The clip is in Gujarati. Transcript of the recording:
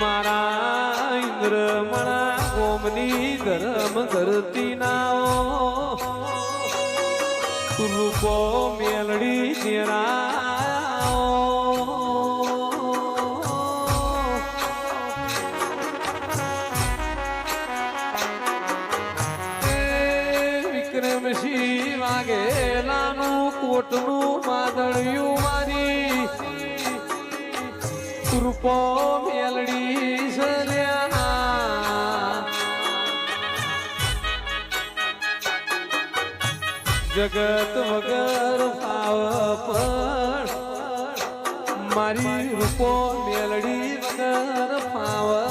મારા ઇન્દ્ર મણા ગોમની ધર્મ ધરતી નાઓ. રૂપો મેલડી જેરા વિક્રમસિંહ વાઘેલાનું કોટનું માદળિયું મારી. રૂપો મેલડી સર્યા જગત વગર ફાવ પણ મારી રૂપો મેલડી વગર ભાવ